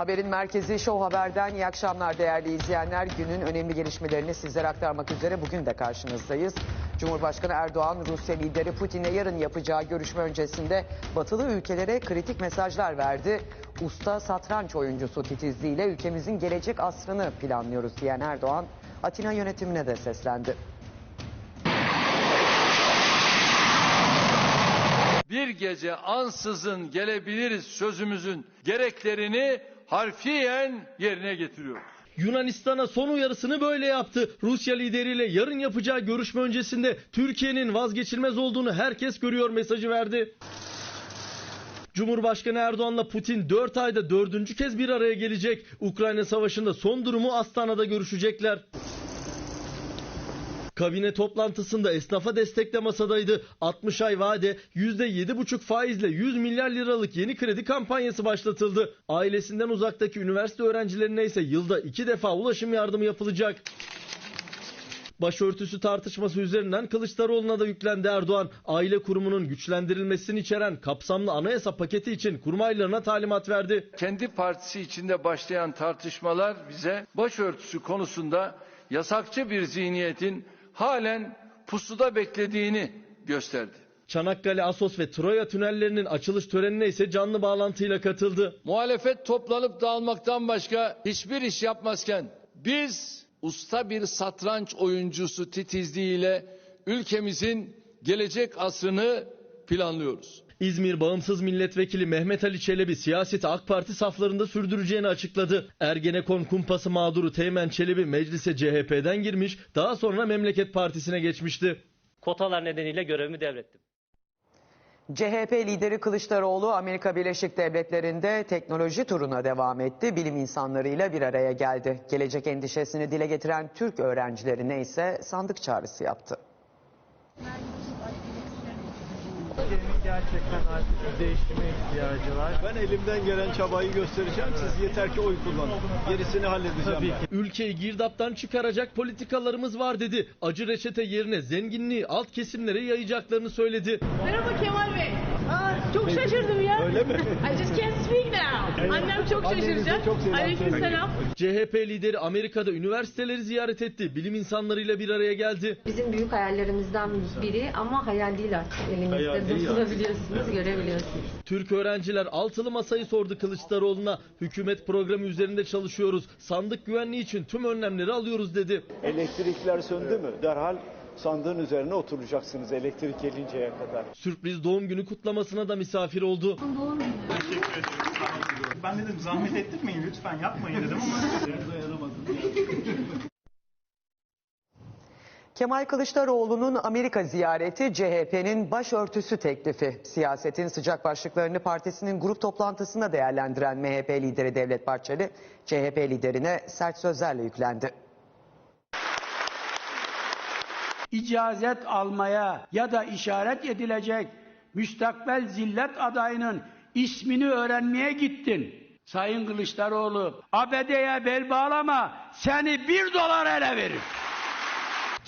Haberin merkezi Show Haber'den iyi akşamlar değerli izleyenler. Günün önemli gelişmelerini sizlere aktarmak üzere bugün de karşınızdayız. Cumhurbaşkanı Erdoğan, Rusya lideri Putin'le yarın yapacağı görüşme öncesinde batılı ülkelere kritik mesajlar verdi. Usta satranç oyuncusu titizliğiyle ülkemizin gelecek asrını planlıyoruz diyen Erdoğan, Atina yönetimine de seslendi. bir gece ansızın gelebiliriz sözümüzün gereklerini harfiyen yerine getiriyoruz. Yunanistan'a son uyarısını böyle yaptı. Rusya lideriyle yarın yapacağı görüşme öncesinde Türkiye'nin vazgeçilmez olduğunu herkes görüyor mesajı verdi. Cumhurbaşkanı Erdoğan'la Putin 4 ayda dördüncü kez bir araya gelecek. Ukrayna Savaşı'nda son durumu Astana'da görüşecekler. Kabine toplantısında esnafa destekle masadaydı. 60 ay vade %7,5 faizle 100 milyar liralık yeni kredi kampanyası başlatıldı. Ailesinden uzaktaki üniversite öğrencilerine ise yılda iki defa ulaşım yardımı yapılacak. Başörtüsü tartışması üzerinden Kılıçdaroğlu'na da yüklendi Erdoğan. Aile kurumunun güçlendirilmesini içeren kapsamlı anayasa paketi için kurmaylarına talimat verdi. Kendi partisi içinde başlayan tartışmalar bize başörtüsü konusunda yasakçı bir zihniyetin halen pusuda beklediğini gösterdi. Çanakkale, Asos ve Troya tünellerinin açılış törenine ise canlı bağlantıyla katıldı. Muhalefet toplanıp dağılmaktan başka hiçbir iş yapmazken biz usta bir satranç oyuncusu titizliğiyle ülkemizin gelecek asrını planlıyoruz. İzmir Bağımsız Milletvekili Mehmet Ali Çelebi siyaseti AK Parti saflarında sürdüreceğini açıkladı. Ergenekon kumpası mağduru Teğmen Çelebi meclise CHP'den girmiş, daha sonra Memleket Partisi'ne geçmişti. kotalar nedeniyle görevimi devrettim. CHP lideri Kılıçdaroğlu Amerika Birleşik Devletleri'nde teknoloji turuna devam etti. Bilim insanlarıyla bir araya geldi. Gelecek endişesini dile getiren Türk öğrencilerine ise sandık çağrısı yaptı. Ülkenin gerçekten artık bir değişime ihtiyacı var. Ben elimden gelen çabayı göstereceğim. Siz yeter ki oy kullanın. Gerisini halledeceğim Tabii ben. ki. Ülkeyi girdaptan çıkaracak politikalarımız var dedi. Acı reçete yerine zenginliği alt kesimlere yayacaklarını söyledi. Merhaba Kemal Bey. Çok şaşırdım ya. Öyle mi? I just can't speak now. Annem çok şaşıracak. çok Aleykümselam. CHP lideri Amerika'da üniversiteleri ziyaret etti. Bilim insanlarıyla bir araya geldi. Bizim büyük hayallerimizden biri ama hayal değil artık elimizde. Hayal değil Dokunabiliyorsunuz, görebiliyorsunuz. Türk öğrenciler altılı masayı sordu Kılıçdaroğlu'na. Hükümet programı üzerinde çalışıyoruz. Sandık güvenliği için tüm önlemleri alıyoruz dedi. Elektrikler söndü mü? Derhal sandığın üzerine oturacaksınız elektrik gelinceye kadar. Sürpriz doğum günü kutlamasına da misafir oldu. Ben dedim zahmet ettirmeyin lütfen yapmayın dedim ama Kemal Kılıçdaroğlu'nun Amerika ziyareti CHP'nin başörtüsü teklifi. Siyasetin sıcak başlıklarını partisinin grup toplantısında değerlendiren MHP lideri Devlet Bahçeli, CHP liderine sert sözlerle yüklendi. İcazet almaya ya da işaret edilecek müstakbel zillet adayının ismini öğrenmeye gittin. Sayın Kılıçdaroğlu, ABD'ye bel bağlama, seni bir dolar ele verir.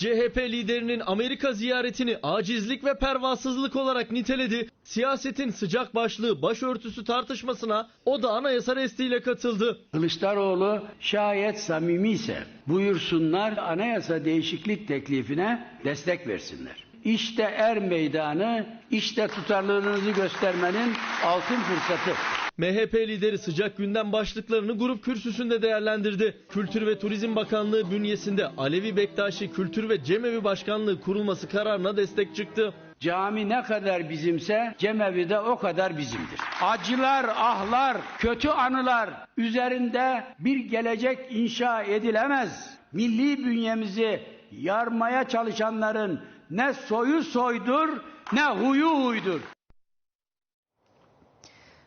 CHP liderinin Amerika ziyaretini acizlik ve pervasızlık olarak niteledi. Siyasetin sıcak başlığı başörtüsü tartışmasına o da anayasa restiyle katıldı. Kılıçdaroğlu şayet samimi ise buyursunlar anayasa değişiklik teklifine destek versinler. İşte er meydanı, işte tutarlılığınızı göstermenin altın fırsatı. MHP lideri sıcak gündem başlıklarını grup kürsüsünde değerlendirdi. Kültür ve Turizm Bakanlığı bünyesinde Alevi Bektaşi Kültür ve Cemevi Başkanlığı kurulması kararına destek çıktı. Cami ne kadar bizimse cemevi de o kadar bizimdir. Acılar, ahlar, kötü anılar üzerinde bir gelecek inşa edilemez. Milli bünyemizi yarmaya çalışanların ne soyu soydur ne huyu huydur.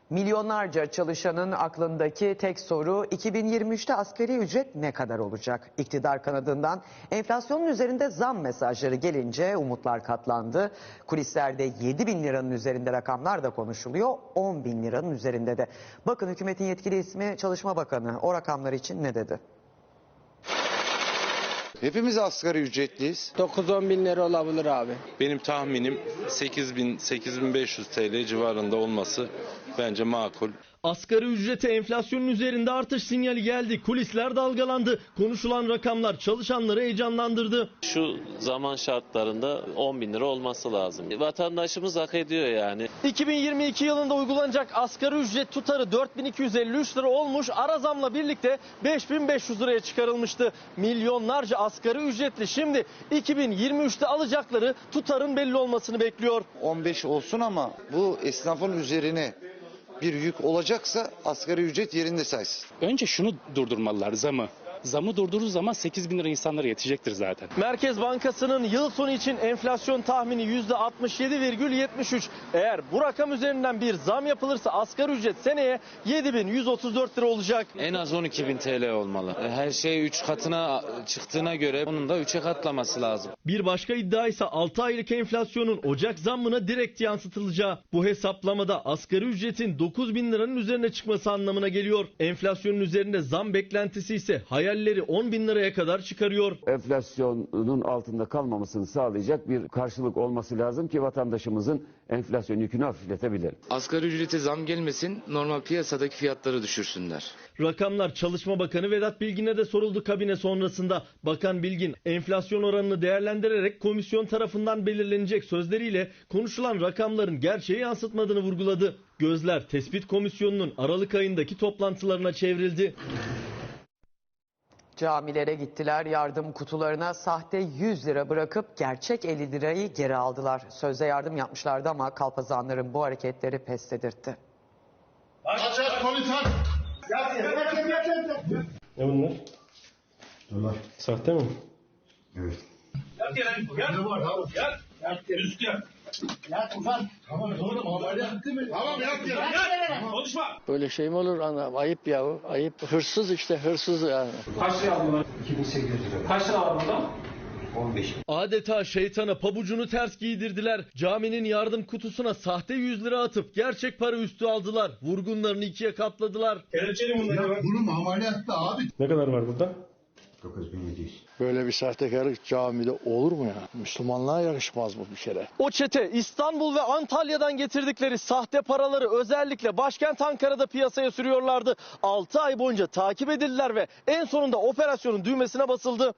Milyonlarca çalışanın aklındaki tek soru 2023'te asgari ücret ne kadar olacak? İktidar kanadından enflasyonun üzerinde zam mesajları gelince umutlar katlandı. Kulislerde 7 bin liranın üzerinde rakamlar da konuşuluyor. 10 bin liranın üzerinde de. Bakın hükümetin yetkili ismi Çalışma Bakanı o rakamlar için ne dedi? Hepimiz asgari ücretliyiz. 9-10 bin lira olabilir abi. Benim tahminim 8000 8500 TL civarında olması bence makul. Asgari ücrete enflasyonun üzerinde artış sinyali geldi. Kulisler dalgalandı. Konuşulan rakamlar çalışanları heyecanlandırdı. Şu zaman şartlarında 10 bin lira olması lazım. Vatandaşımız hak ediyor yani. 2022 yılında uygulanacak asgari ücret tutarı 4253 lira olmuş. Ara zamla birlikte 5500 liraya çıkarılmıştı. Milyonlarca asgari ücretli şimdi 2023'te alacakları tutarın belli olmasını bekliyor. 15 olsun ama bu esnafın üzerine bir yük olacaksa asgari ücret yerinde saysın. Önce şunu durdurmalılar zamı. Zamı durdurduğu zaman 8 bin lira insanlara yetecektir zaten. Merkez Bankası'nın yıl sonu için enflasyon tahmini %67,73. Eğer bu rakam üzerinden bir zam yapılırsa asgari ücret seneye 7134 lira olacak. En az 12 bin TL olmalı. Her şey 3 katına çıktığına göre bunun da 3'e katlaması lazım. Bir başka iddia ise 6 aylık enflasyonun Ocak zammına direkt yansıtılacağı. Bu hesaplamada asgari ücretin 9 bin liranın üzerine çıkması anlamına geliyor. Enflasyonun üzerinde zam beklentisi ise hayalleri 10 bin liraya kadar çıkarıyor. enflasyonun altında kalmamasını sağlayacak bir karşılık olması lazım ki vatandaşımızın enflasyon yükünü hafifletebilelim. Asgari ücrete zam gelmesin, normal piyasadaki fiyatları düşürsünler. Rakamlar Çalışma Bakanı Vedat Bilgin'e de soruldu kabine sonrasında. Bakan Bilgin enflasyon oranını değerlendirerek komisyon tarafından belirlenecek sözleriyle konuşulan rakamların gerçeği yansıtmadığını vurguladı. Gözler tespit komisyonunun Aralık ayındaki toplantılarına çevrildi. Camilere gittiler yardım kutularına sahte 100 lira bırakıp gerçek 50 lirayı geri aldılar. Sözde yardım yapmışlardı ama kalpazanların bu hareketleri pes dedirtti. Ne bunlar? Dolar. Sahte mi? Böyle şey mi olur anam? Ayıp ya. Ayıp. Hırsız işte hırsız yani. Adeta şeytana pabucunu ters giydirdiler. Caminin yardım kutusuna sahte 100 lira atıp gerçek para üstü aldılar. Vurgunlarını ikiye katladılar. Ne kadar var burada? Böyle bir sahtekarlık camide olur mu ya? Müslümanlığa yakışmaz bu bir kere. O çete İstanbul ve Antalya'dan getirdikleri sahte paraları özellikle başkent Ankara'da piyasaya sürüyorlardı. 6 ay boyunca takip edildiler ve en sonunda operasyonun düğmesine basıldı.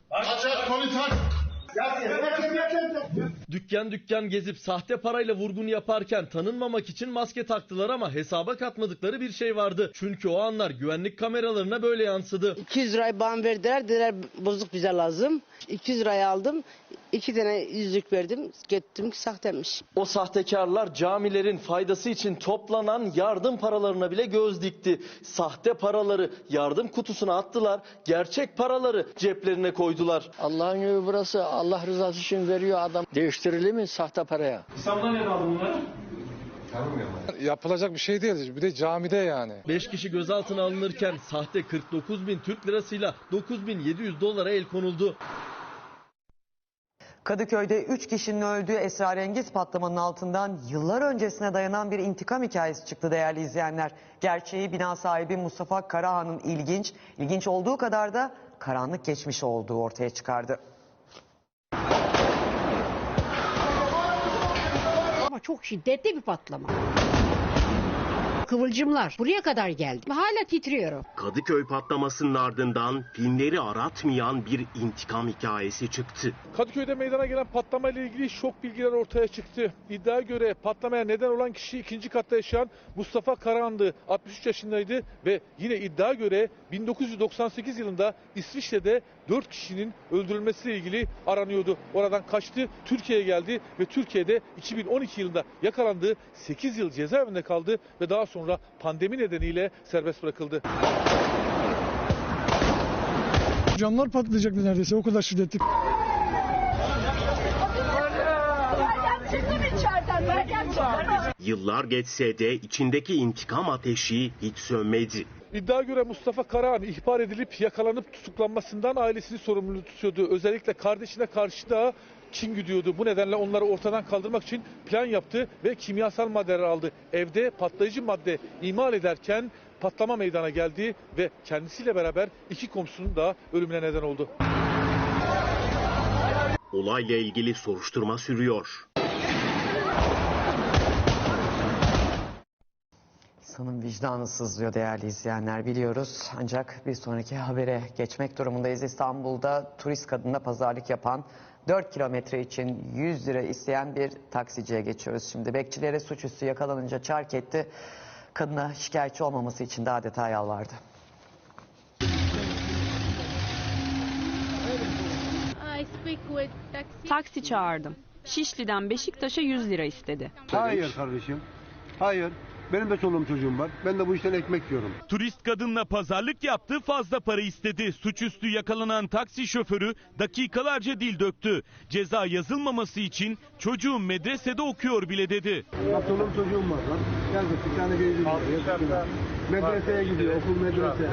Dükkan dükkan gezip sahte parayla vurgun yaparken tanınmamak için maske taktılar ama hesaba katmadıkları bir şey vardı. Çünkü o anlar güvenlik kameralarına böyle yansıdı. 200 lirayı bana verdiler. Dediler bozuk bize lazım. 200 lirayı aldım. İki tane yüzük verdim. Gittim ki sahtemiş. O sahtekarlar camilerin faydası için toplanan yardım paralarına bile göz dikti. Sahte paraları yardım kutusuna attılar, gerçek paraları ceplerine koydular. Allah'ın evi burası. Allah rızası için veriyor adam. Değiştirilir mi sahte paraya? Yapılacak bir şey değil. Bir de camide yani. 5 kişi gözaltına alınırken sahte 49 bin Türk lirasıyla 9700 dolara el konuldu. Kadıköy'de 3 kişinin öldüğü esrarengiz patlamanın altından yıllar öncesine dayanan bir intikam hikayesi çıktı değerli izleyenler. Gerçeği bina sahibi Mustafa Karahan'ın ilginç, ilginç olduğu kadar da karanlık geçmiş olduğu ortaya çıkardı. Ama çok şiddetli bir patlama. Kıvılcımlar buraya kadar geldi. Hala titriyorum. Kadıköy patlamasının ardından filmleri aratmayan bir intikam hikayesi çıktı. Kadıköy'de meydana gelen patlama ile ilgili şok bilgiler ortaya çıktı. İddiaya göre patlamaya neden olan kişi ikinci katta yaşayan Mustafa Karahan'dı. 63 yaşındaydı ve yine iddia göre 1998 yılında İsviçre'de 4 kişinin öldürülmesiyle ilgili aranıyordu. Oradan kaçtı, Türkiye'ye geldi ve Türkiye'de 2012 yılında yakalandı. 8 yıl cezaevinde kaldı ve daha sonra pandemi nedeniyle serbest bırakıldı. Camlar patlayacaktı neredeyse o kadar şiddetli. Yıllar geçse de içindeki intikam ateşi hiç sönmedi. İddia göre Mustafa Karahan ihbar edilip yakalanıp tutuklanmasından ailesini sorumlu tutuyordu. Özellikle kardeşine karşı da kin güdüyordu. Bu nedenle onları ortadan kaldırmak için plan yaptı ve kimyasal maddeler aldı. Evde patlayıcı madde imal ederken patlama meydana geldi ve kendisiyle beraber iki komşunun da ölümüne neden oldu. Olayla ilgili soruşturma sürüyor. İnsanın vicdanı sızlıyor değerli izleyenler biliyoruz. Ancak bir sonraki habere geçmek durumundayız. İstanbul'da turist kadına pazarlık yapan 4 kilometre için 100 lira isteyen bir taksiciye geçiyoruz. Şimdi bekçilere suçüstü yakalanınca çark etti. Kadına şikayetçi olmaması için de adeta yalvardı. Taksi çağırdım. Şişli'den Beşiktaş'a 100 lira istedi. Hayır kardeşim. Hayır. Benim de çoluğum çocuğum var. Ben de bu işten ekmek yiyorum. Turist kadınla pazarlık yaptı, fazla para istedi. Suçüstü yakalanan taksi şoförü dakikalarca dil döktü. Ceza yazılmaması için çocuğum medresede okuyor bile dedi. Bak çoluğum çocuğum var lan. Yazık bir tane gezdim. Medreseye gidiyor. Okul medrese.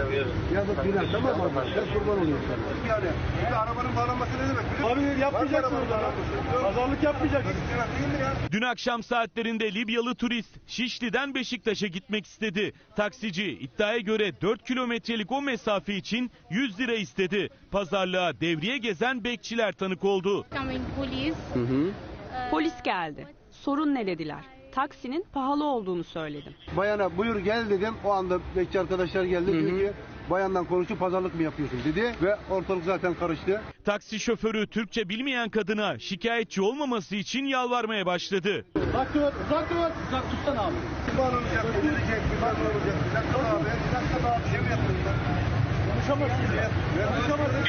Yazık günah tamam mı? Ben kurban olayım sana. Yani bir arabanın bağlanması ne demek? Abi yapmayacaksın o zaman. Pazarlık yapmayacaksın. Dün akşam saatlerinde Libyalı turist Şişli'den Beşiktaş'a gitmek istedi. Taksici iddiaya göre 4 kilometrelik o mesafe için 100 lira istedi. Pazarlığa devriye gezen bekçiler tanık oldu. Polis geldi. Sorun ne dediler? Taksinin pahalı olduğunu söyledim. Bayana buyur gel dedim. O anda bekçi arkadaşlar geldi. Diyor ki bayandan konuşup pazarlık mı yapıyorsun dedi. Ve ortalık zaten karıştı. Taksi şoförü Türkçe bilmeyen kadına şikayetçi olmaması için yalvarmaya başladı. Uzak dur, uzak dur. Uzak tutsana abi. Kibar olacak, verecek, kibar olacak. Bir dakika abi, bir dakika abi. Şey mi yaptın sen? Konuşamazsın. Konuşamazsın.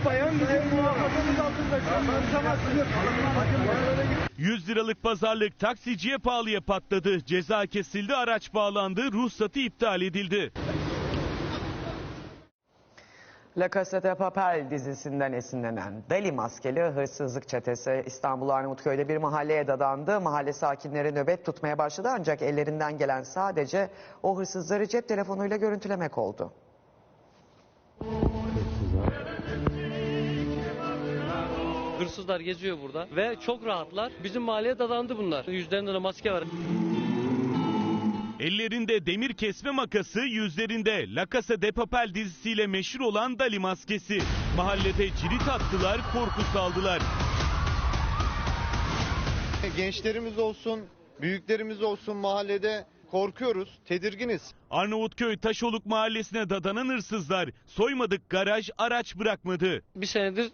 O bayan bizim muhafazamız altında. Konuşamazsın. 100 liralık pazarlık taksiciye pahalıya patladı. Ceza kesildi, araç bağlandı, ruhsatı iptal edildi. La Casa de Papel dizisinden esinlenen deli maskeli hırsızlık çetesi İstanbul Arnavutköy'de bir mahalleye dadandı. Mahalle sakinleri nöbet tutmaya başladı ancak ellerinden gelen sadece o hırsızları cep telefonuyla görüntülemek oldu. Hırsızlar geziyor burada ve çok rahatlar. Bizim mahalleye dadandı bunlar. Yüzlerinde de maske var. Ellerinde demir kesme makası, yüzlerinde La Casa de Papel dizisiyle meşhur olan Dali maskesi. Mahallede cirit attılar, korku saldılar. Gençlerimiz olsun, büyüklerimiz olsun mahallede korkuyoruz, tedirginiz. Arnavutköy Taşoluk mahallesine dadanan hırsızlar soymadık garaj araç bırakmadı. Bir senedir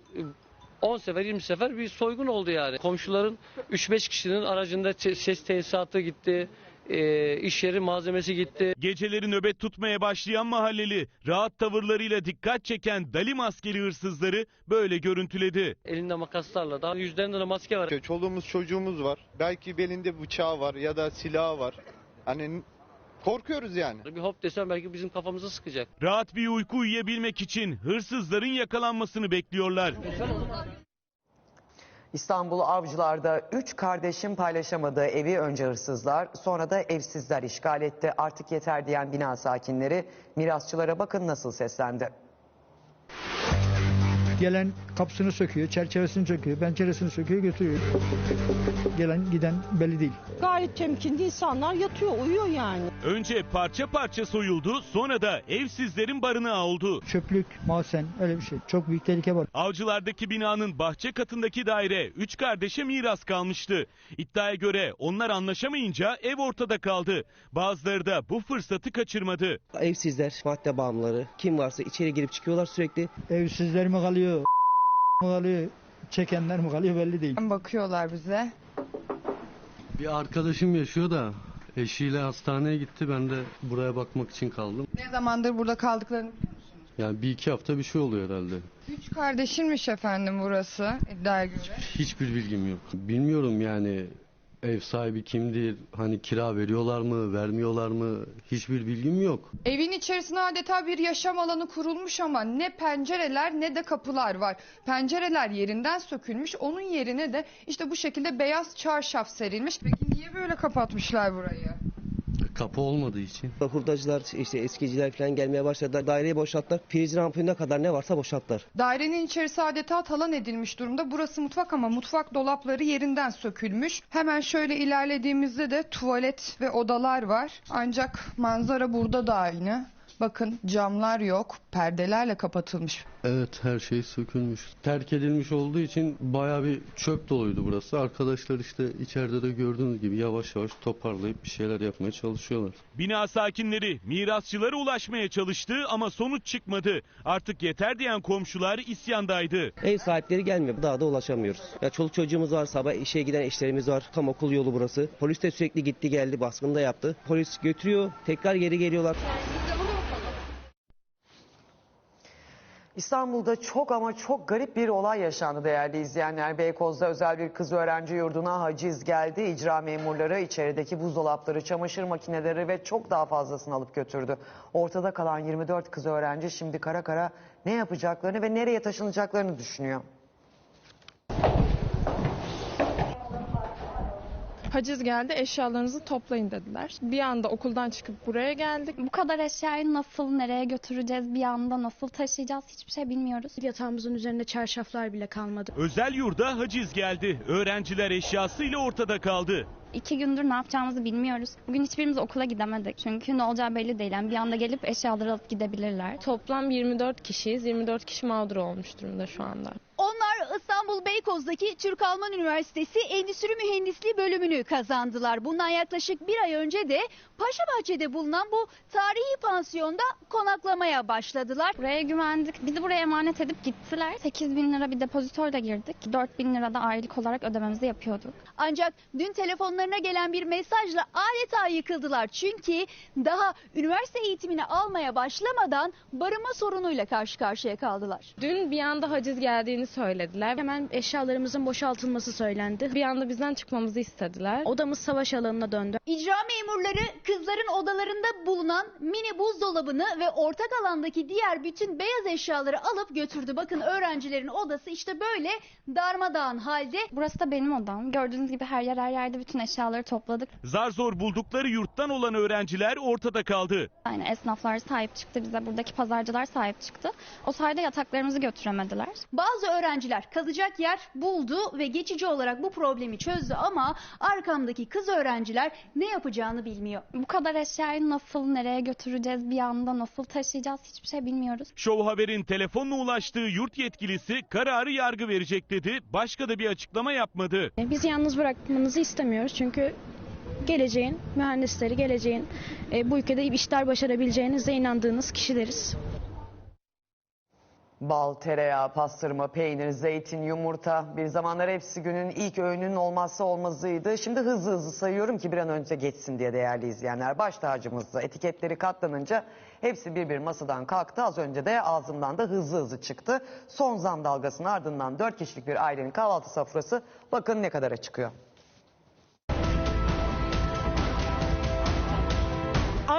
10 sefer 20 sefer bir soygun oldu yani. Komşuların 3-5 kişinin aracında ses tesisatı gitti. e, iş yeri malzemesi gitti. Geceleri nöbet tutmaya başlayan mahalleli rahat tavırlarıyla dikkat çeken Dali maskeli hırsızları böyle görüntüledi. Elinde makaslarla daha yüzlerinde de maske var. Çoluğumuz çocuğumuz var. Belki belinde bıçağı var ya da silahı var. Hani korkuyoruz yani. Bir hop desem belki bizim kafamıza sıkacak. Rahat bir uyku uyuyabilmek için hırsızların yakalanmasını bekliyorlar. İstanbul Avcılar'da 3 kardeşin paylaşamadığı evi önce hırsızlar sonra da evsizler işgal etti. Artık yeter diyen bina sakinleri mirasçılara bakın nasıl seslendi. Gelen kapısını söküyor, çerçevesini söküyor, penceresini söküyor götürüyor. Gelen giden belli değil. Gayet temkinli insanlar yatıyor, uyuyor yani. Önce parça parça soyuldu sonra da evsizlerin barınağı oldu. Çöplük, mahzen öyle bir şey. Çok büyük tehlike var. Avcılardaki binanın bahçe katındaki daire 3 kardeşe miras kalmıştı. İddiaya göre onlar anlaşamayınca ev ortada kaldı. Bazıları da bu fırsatı kaçırmadı. Evsizler, madde bağımlıları, kim varsa içeri girip çıkıyorlar sürekli. Evsizler mi kalıyor, mi kalıyor, çekenler mi kalıyor belli değil. Bakıyorlar bize. Bir arkadaşım yaşıyor da eşiyle hastaneye gitti. Ben de buraya bakmak için kaldım. Ne zamandır burada kaldıklarını Yani bir iki hafta bir şey oluyor herhalde. Üç kardeşinmiş efendim burası iddiaya göre. Hiçbir bilgim yok. Bilmiyorum yani ev sahibi kimdir? Hani kira veriyorlar mı, vermiyorlar mı? Hiçbir bilgim yok. Evin içerisine adeta bir yaşam alanı kurulmuş ama ne pencereler ne de kapılar var. Pencereler yerinden sökülmüş onun yerine de işte bu şekilde beyaz çarşaf serilmiş. Peki niye böyle kapatmışlar burayı? Kapı olmadığı için. Hurdacılar, işte eskiciler falan gelmeye başladılar. Daireyi boşalttılar. Prizin ampulüne kadar ne varsa boşalttılar. Dairenin içerisi adeta talan edilmiş durumda. Burası mutfak ama mutfak dolapları yerinden sökülmüş. Hemen şöyle ilerlediğimizde de tuvalet ve odalar var. Ancak manzara burada da aynı. Bakın camlar yok, perdelerle kapatılmış. Evet her şey sökülmüş. Terk edilmiş olduğu için bayağı bir çöp doluydu burası. Arkadaşlar işte içeride de gördüğünüz gibi yavaş yavaş toparlayıp bir şeyler yapmaya çalışıyorlar. Bina sakinleri mirasçılara ulaşmaya çalıştı ama sonuç çıkmadı. Artık yeter diyen komşular isyandaydı. Ev sahipleri gelmiyor. Daha da ulaşamıyoruz. Ya çoluk çocuğumuz var. Sabah işe giden eşlerimiz var. Tam okul yolu burası. Polis de sürekli gitti geldi. Baskını da yaptı. Polis götürüyor. Tekrar geri geliyorlar. İstanbul'da çok ama çok garip bir olay yaşandı değerli izleyenler. Beykoz'da özel bir kız öğrenci yurduna haciz geldi. İcra memurları içerideki buzdolapları, çamaşır makineleri ve çok daha fazlasını alıp götürdü. Ortada kalan 24 kız öğrenci şimdi kara kara ne yapacaklarını ve nereye taşınacaklarını düşünüyor. Haciz geldi eşyalarınızı toplayın dediler. Bir anda okuldan çıkıp buraya geldik. Bu kadar eşyayı nasıl, nereye götüreceğiz, bir anda nasıl taşıyacağız hiçbir şey bilmiyoruz. Yatağımızın üzerinde çarşaflar bile kalmadı. Özel yurda haciz geldi. Öğrenciler eşyasıyla ortada kaldı. İki gündür ne yapacağımızı bilmiyoruz. Bugün hiçbirimiz okula gidemedik. Çünkü ne olacağı belli değil. Yani bir anda gelip eşyaları alıp gidebilirler. Toplam 24 kişiyiz. 24 kişi mağdur olmuş durumda şu anda. Onlar İstanbul Beykoz'daki Türk-Alman Üniversitesi Endüstri Mühendisliği bölümünü kazandılar. Bundan yaklaşık bir ay önce de Paşabahçe'de bulunan bu tarihi pansiyonda konaklamaya başladılar. Buraya güvendik. Bizi buraya emanet edip gittiler. 8 bin lira bir depozitoyla girdik. 4 bin lira da aylık olarak ödememizi yapıyorduk. Ancak dün telefonlarına gelen bir mesajla adeta yıkıldılar. Çünkü daha üniversite eğitimini almaya başlamadan barınma sorunuyla karşı karşıya kaldılar. Dün bir anda haciz geldiğini söylediler. Hemen eşyalarımızın boşaltılması söylendi. Bir anda bizden çıkmamızı istediler. Odamız savaş alanına döndü. İcra memurları kızların odalarında bulunan mini buzdolabını ve ortak alandaki diğer bütün beyaz eşyaları alıp götürdü. Bakın öğrencilerin odası işte böyle darmadağın halde. Burası da benim odam. Gördüğünüz gibi her yer her yerde bütün eşyaları topladık. Zar zor buldukları yurttan olan öğrenciler ortada kaldı. Yani esnaflar sahip çıktı bize. Buradaki pazarcılar sahip çıktı. O sayede yataklarımızı götüremediler. Bazı öğrenciler kalacak yer buldu ve geçici olarak bu problemi çözdü ama arkamdaki kız öğrenciler ne yapacağını bilmiyor. Bu kadar eşyayı nasıl, nereye götüreceğiz, bir anda nasıl taşıyacağız hiçbir şey bilmiyoruz. Show Haber'in telefonla ulaştığı yurt yetkilisi kararı yargı verecek dedi. Başka da bir açıklama yapmadı. Bizi yalnız bırakmanızı istemiyoruz çünkü geleceğin mühendisleri, geleceğin e, bu ülkede işler başarabileceğinize inandığınız kişileriz. Bal, tereyağı, pastırma, peynir, zeytin, yumurta bir zamanlar hepsi günün ilk öğünün olmazsa olmazıydı. Şimdi hızlı hızlı sayıyorum ki bir an önce geçsin diye değerli izleyenler. Baş tacımızda etiketleri katlanınca hepsi bir bir masadan kalktı. Az önce de ağzımdan da hızlı hızlı çıktı. Son zam dalgasının ardından 4 kişilik bir ailenin kahvaltı sofrası bakın ne kadara çıkıyor.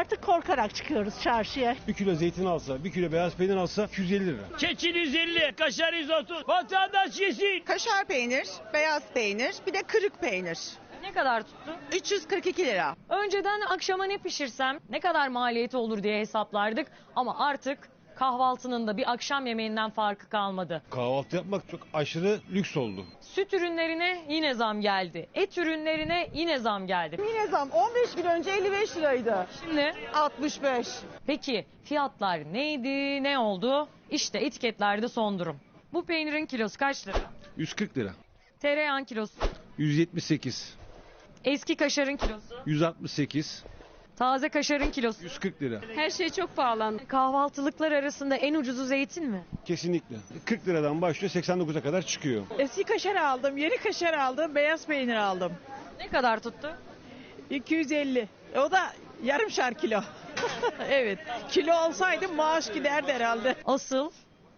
Artık korkarak çıkıyoruz çarşıya. Bir kilo zeytin alsa, bir kilo beyaz peynir alsa 250 lira. Keçil 150, kaşar 130. Vatandaş yesin. Kaşar peynir, beyaz peynir, bir de kırık peynir. Ne kadar tuttu? 342 lira. Önceden akşama ne pişirsem ne kadar maliyeti olur diye hesaplardık ama artık kahvaltının da bir akşam yemeğinden farkı kalmadı. Kahvaltı yapmak çok aşırı lüks oldu. Süt ürünlerine yine zam geldi. Et ürünlerine yine zam geldi. Yine zam 15 gün önce 55 liraydı. Şimdi 65. Peki fiyatlar neydi, ne oldu? İşte etiketlerde son durum. Bu peynirin kilosu kaç lira? 140 lira. Tereyağın kilosu, 178. eski kaşarın kilosu, 168. taze kaşarın kilosu. 140 lira. Her şey çok pahalandı. Kahvaltılıklar arasında en ucuzu zeytin mi? Kesinlikle. 40 liradan başlıyor 89'a kadar çıkıyor. Eski kaşar aldım, yeni kaşar aldım, beyaz peynir aldım. Ne kadar tuttu? 250. O da yarımşar kilo. evet. Kilo olsaydı maaş giderdi herhalde. Asıl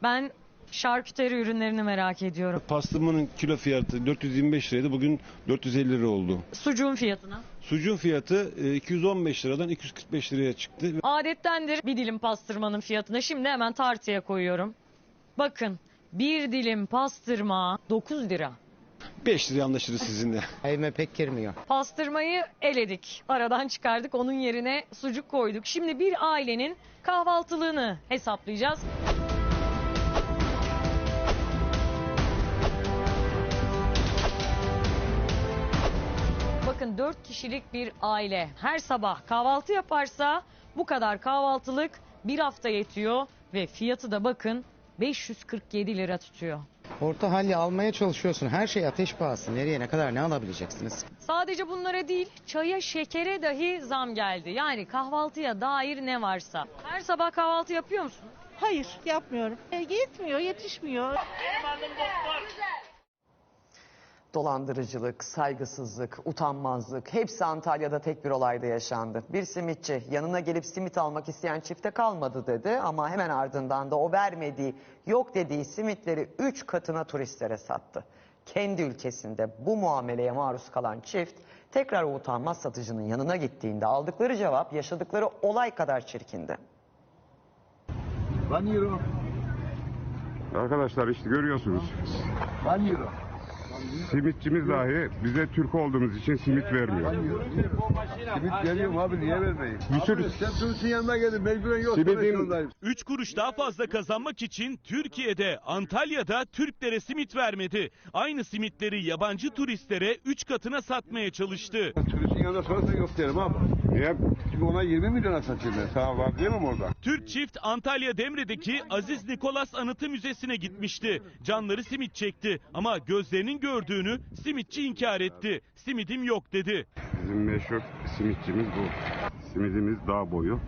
ben şarküteri ürünlerini merak ediyorum. Pastırmanın kilo fiyatı 425 liraydı bugün 450 lira oldu. Sucuğun fiyatına. Sucuğun fiyatı e, 215 liradan 245 liraya çıktı. Adettendir bir dilim pastırmanın fiyatını şimdi hemen tartıya koyuyorum. Bakın bir dilim pastırma 9 lira. 5 liraya anlaşırız sizinle. Evime pek girmiyor. Pastırmayı eledik. Aradan çıkardık. Onun yerine sucuk koyduk. Şimdi bir ailenin kahvaltılığını hesaplayacağız. Bakın 4 kişilik bir aile her sabah kahvaltı yaparsa bu kadar kahvaltılık bir hafta yetiyor ve fiyatı da bakın 547 lira tutuyor. Orta halli almaya çalışıyorsun. Her şey ateş pahası. Nereye ne kadar ne alabileceksiniz? Sadece bunlara değil çaya şekere dahi zam geldi. Yani kahvaltıya dair ne varsa. Her sabah kahvaltı yapıyor musun? Hayır yapmıyorum. E, yetmiyor yetişmiyor. Dolandırıcılık, saygısızlık, utanmazlık hepsi Antalya'da tek bir olayda yaşandı. Bir simitçi yanına gelip simit almak isteyen çifte kalmadı dedi ama hemen ardından da o vermediği, yok dediği simitleri 3 katına turistlere sattı. Kendi ülkesinde bu muameleye maruz kalan çift tekrar o utanmaz satıcının yanına gittiğinde aldıkları cevap yaşadıkları olay kadar çirkindi. One euro. Arkadaşlar işte görüyorsunuz. One euro. Simitçimiz dahi bize Türk olduğumuz için simit vermiyor. Simit veriyorum abi niye vermeyeyim? Bir sürü- Abi sen Tunus'un yanına geldin mecburen yok. Simidin- demek zorundayım. 3 kuruş daha fazla kazanmak için Türkiye'de, Antalya'da Türklere simit vermedi. Aynı simitleri yabancı turistlere 3 katına satmaya çalıştı. Turistin yanına sorarsan yok derim abi. Çünkü ona 20 milyona ben. Sana var diyemem orada. Türk çift Antalya Demre'deki Aziz Nikolas Anıtı Müzesi'ne gitmişti. Canları simit çekti ama gözlerinin gördüğünü simitçi inkar etti. Simidim yok dedi. Bizim meşhur simitçimiz bu. Simidimiz dağ boyu.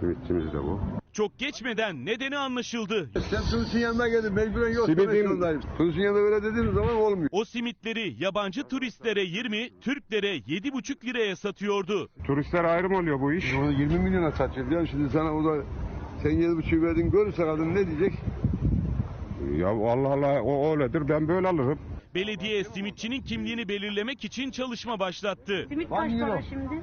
Simitçimiz de bu. Çok geçmeden nedeni anlaşıldı. Sen Tunus'un yanına geldin mecburen yok zorundayım. Tunus'un yanında böyle dediğim zaman olmuyor. O simitleri yabancı turistlere 20, Türklere 7,5 liraya satıyordu. Turistler ayrım oluyor bu iş. Onu 20 milyona satacağım. Ya şimdi sana orada sen 7,5 verdin görürse kadın ne diyecek? Ya Allah Allah o öyledir ben böyle alırım. Belediye simitçinin kimliğini belirlemek için çalışma başlattı. Simit kaç para şimdi?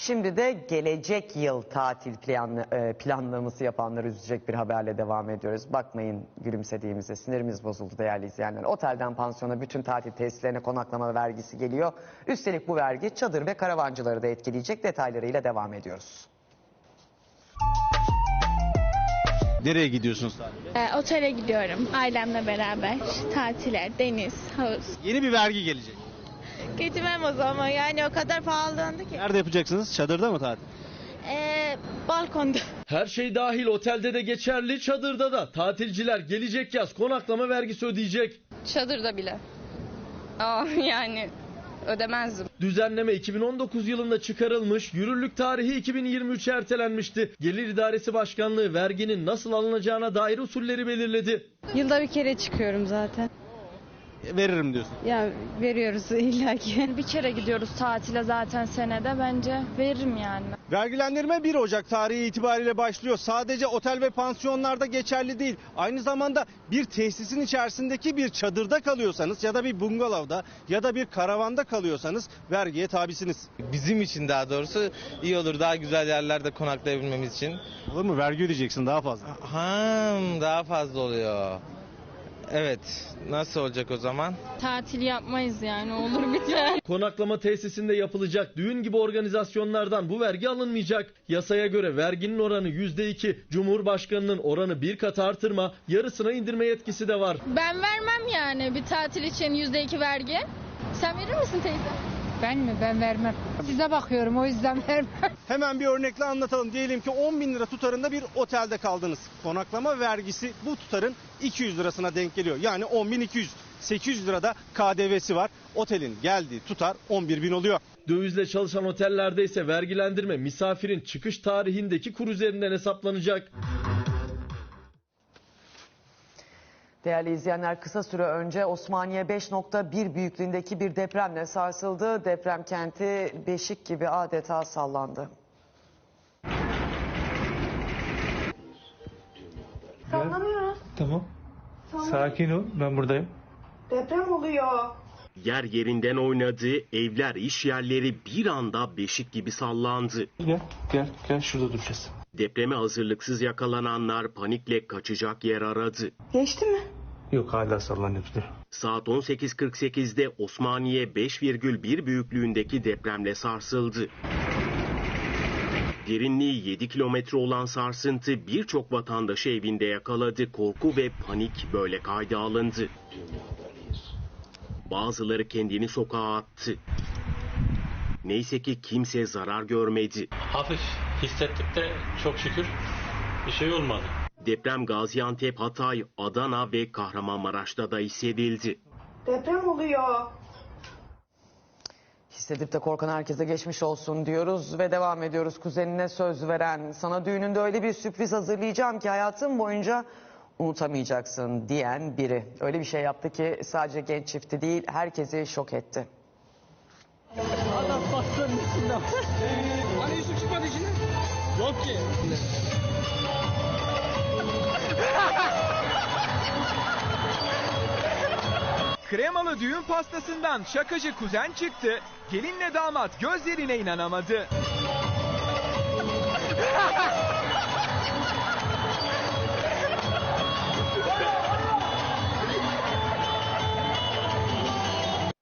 Şimdi de gelecek yıl tatil planlı, e, planlaması yapanları üzecek bir haberle devam ediyoruz. Bakmayın gülümsediğimize sinirimiz bozuldu değerli izleyenler. Otelden pansiyona bütün tatil tesislerine konaklama vergisi geliyor. Üstelik bu vergi çadır ve karavancıları da etkileyecek detaylarıyla devam ediyoruz. Nereye gidiyorsunuz? Ee, otele gidiyorum ailemle beraber. Tatile, deniz, havuz. Yeni bir vergi gelecek. Gitmem o zaman yani o kadar pahalandı ki. Nerede yapacaksınız? Çadırda mı tatil? Ee, balkonda. Her şey dahil otelde de geçerli, çadırda da. Tatilciler gelecek yaz konaklama vergisi ödeyecek. Çadırda bile. Aa, yani ödemezdim. Düzenleme 2019 yılında çıkarılmış, yürürlük tarihi 2023'e ertelenmişti. Gelir İdaresi Başkanlığı verginin nasıl alınacağına dair usulleri belirledi. Yılda bir kere çıkıyorum zaten. Veririm diyorsun. Ya veriyoruz illaki. Bir kere gidiyoruz tatile zaten senede bence veririm yani. Vergilendirme 1 Ocak tarihi itibariyle başlıyor. Sadece otel ve pansiyonlarda geçerli değil. Aynı zamanda bir tesisin içerisindeki bir çadırda kalıyorsanız ya da bir bungalovda ya da bir karavanda kalıyorsanız vergiye tabisiniz. Bizim için daha doğrusu iyi olur daha güzel yerlerde konaklayabilmemiz için. Olur mu? Vergi ödeyeceksin daha fazla. Ha, daha fazla oluyor. Evet. Nasıl olacak o zaman? Tatil yapmayız yani olur biter. Konaklama tesisinde yapılacak düğün gibi organizasyonlardan bu vergi alınmayacak. Yasaya göre verginin oranı %2, Cumhurbaşkanının oranı bir kat artırma, yarısına indirme yetkisi de var. Ben vermem yani bir tatil için yüzde iki vergi. Sen verir misin teyze? Ben mi? Ben vermem. Size bakıyorum o yüzden vermem. Hemen bir örnekle anlatalım. Diyelim ki 10 bin lira tutarında bir otelde kaldınız. Konaklama vergisi bu tutarın 200 lirasına denk geliyor. Yani 10 bin 200. 800 lirada KDV'si var. Otelin geldiği tutar 11 bin oluyor. Dövizle çalışan otellerde ise vergilendirme misafirin çıkış tarihindeki kur üzerinden hesaplanacak. Değerli izleyenler kısa süre önce Osmaniye 5.1 büyüklüğündeki bir depremle sarsıldı. Deprem kenti beşik gibi adeta sallandı. Sallanıyoruz. Tamam. Tamam. Sakin ol. Ben buradayım. Deprem oluyor. Yer yerinden oynadı, evler, iş yerleri bir anda beşik gibi sallandı. Gel, gel, gel şurada duracağız. Depreme hazırlıksız yakalananlar panikle kaçacak yer aradı. Geçti mi? Yok hala sallanıyor. Dur. Saat 18.48'de Osmaniye 5,1 büyüklüğündeki depremle sarsıldı. Derinliği 7 kilometre olan sarsıntı birçok vatandaşı evinde yakaladı. Korku ve panik böyle kayda alındı. Bazıları kendini sokağa attı. Neyse ki kimse zarar görmedi. Hafif Hissettik de çok şükür bir şey olmadı. Deprem Gaziantep, Hatay, Adana ve Kahramanmaraş'ta da hissedildi. Deprem oluyor. Hissedip de korkan herkese geçmiş olsun diyoruz ve devam ediyoruz. Kuzenine söz veren, sana düğününde öyle bir sürpriz hazırlayacağım ki hayatın boyunca unutamayacaksın diyen biri. Öyle bir şey yaptı ki sadece genç çifti değil herkesi şok etti. Adam pastanın içinden. Hani Yusuf çıkmadı içinden? Yok ki. Kremalı düğün pastasından şakacı kuzen çıktı. Gelinle damat gözlerine inanamadı.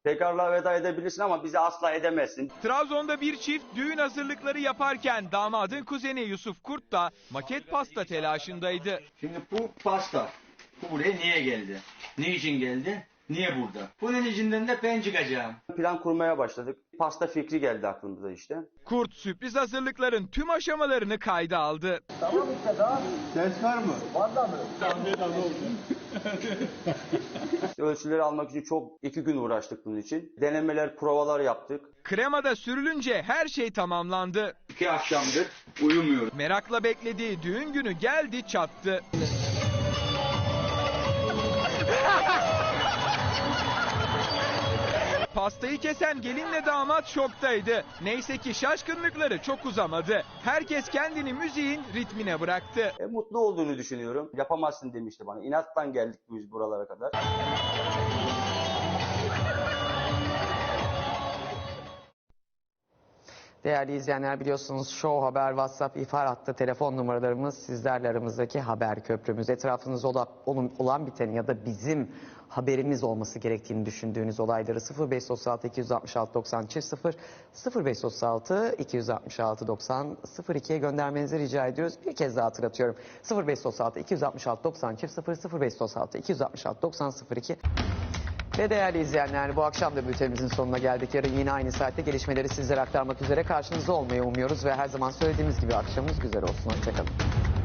Tekrarlığa veda edebilirsin ama bizi asla edemezsin. Trabzon'da bir çift düğün hazırlıkları yaparken damadın kuzeni Yusuf Kurt da maket pasta telaşındaydı. Şimdi bu pasta bu buraya niye geldi? Ne için geldi? Niye burada? Bunun içinden de ben çıkacağım. Plan kurmaya başladık. Pasta fikri geldi aklımıza işte. Kurt sürpriz hazırlıkların tüm aşamalarını kayda aldı. Tamam işte daha. Ses var mı? Var da mı? Ölçüleri almak için çok iki gün uğraştık bunun için. Denemeler, provalar yaptık. Kremada sürülünce her şey tamamlandı. İki akşamdır uyumuyorum. Merakla beklediği düğün günü geldi çattı. Pastayı kesen gelinle damat şoktaydı. Neyse ki şaşkınlıkları çok uzamadı. Herkes kendini müziğin ritmine bıraktı. E, mutlu olduğunu düşünüyorum. Yapamazsın demişti bana. İnattan geldik biz buralara kadar. Değerli izleyenler biliyorsunuz Show Haber, WhatsApp, ihbar hattı, telefon numaralarımız sizlerle aramızdaki haber köprümüz. Etrafınızda ola- olun- olan biten ya da bizim haberimiz olması gerektiğini düşündüğünüz olayları 0536 266 90 0 0536 266 90 02'ye göndermenizi rica ediyoruz. Bir kez daha hatırlatıyorum. 0536 266 90 0 0536 266 90 02 ve değerli izleyenler bu akşam da bültenimizin sonuna geldik. Yarın yine aynı saatte gelişmeleri sizlere aktarmak üzere karşınızda olmayı umuyoruz. Ve her zaman söylediğimiz gibi akşamınız güzel olsun. Hoşçakalın.